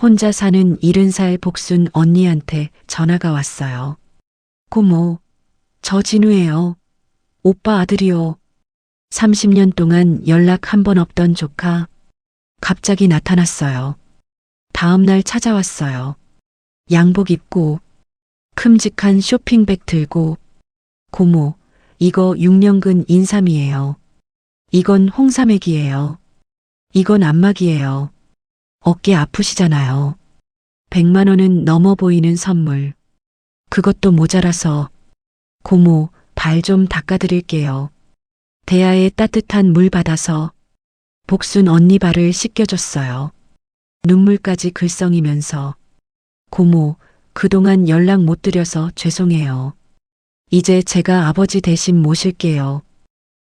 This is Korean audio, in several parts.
혼자 사는 70살 복순 언니한테 전화가 왔어요. 고모, 저 진우예요. 오빠 아들이요. 30년 동안 연락 한 번 없던 조카. 갑자기 나타났어요. 다음 날 찾아왔어요. 양복 입고, 큼직한 쇼핑백 들고, 고모, 이거 6년근 인삼이에요. 이건 홍삼액이에요. 이건 안막이에요. 어깨 아프시잖아요. 100만 원은 넘어 보이는 선물. 그것도 모자라서 고모 발 좀 닦아드릴게요. 대야에 따뜻한 물 받아서 복순 언니 발을 씻겨줬어요. 눈물까지 글썽이면서 고모 그동안 연락 못 드려서 죄송해요. 이제 제가 아버지 대신 모실게요.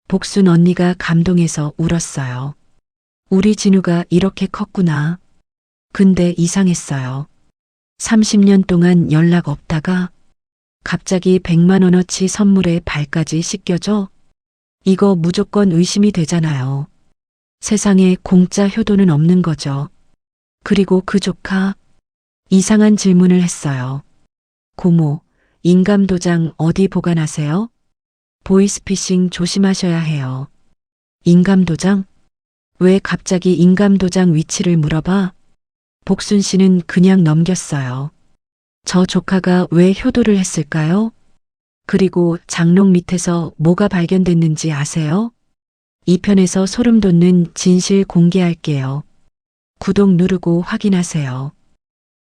복순 언니가 감동해서 울었어요. 우리 진우가 이렇게 컸구나. 근데 이상했어요. 30년 동안 연락 없다가 갑자기 100만 원어치 선물에 발까지 씻겨줘? 이거 무조건 의심이 되잖아요. 세상에 공짜 효도는 없는 거죠. 그리고 그 조카 이상한 질문을 했어요. 고모, 인감도장 어디 보관하세요? 보이스피싱 조심하셔야 해요. 인감도장? 왜 갑자기 인감도장 위치를 물어봐? 복순 씨는 그냥 넘겼어요. 저 조카가 왜 효도를 했을까요? 그리고 장롱 밑에서 뭐가 발견됐는지 아세요? 이 편에서 소름 돋는 진실 공개할게요. 구독 누르고 확인하세요.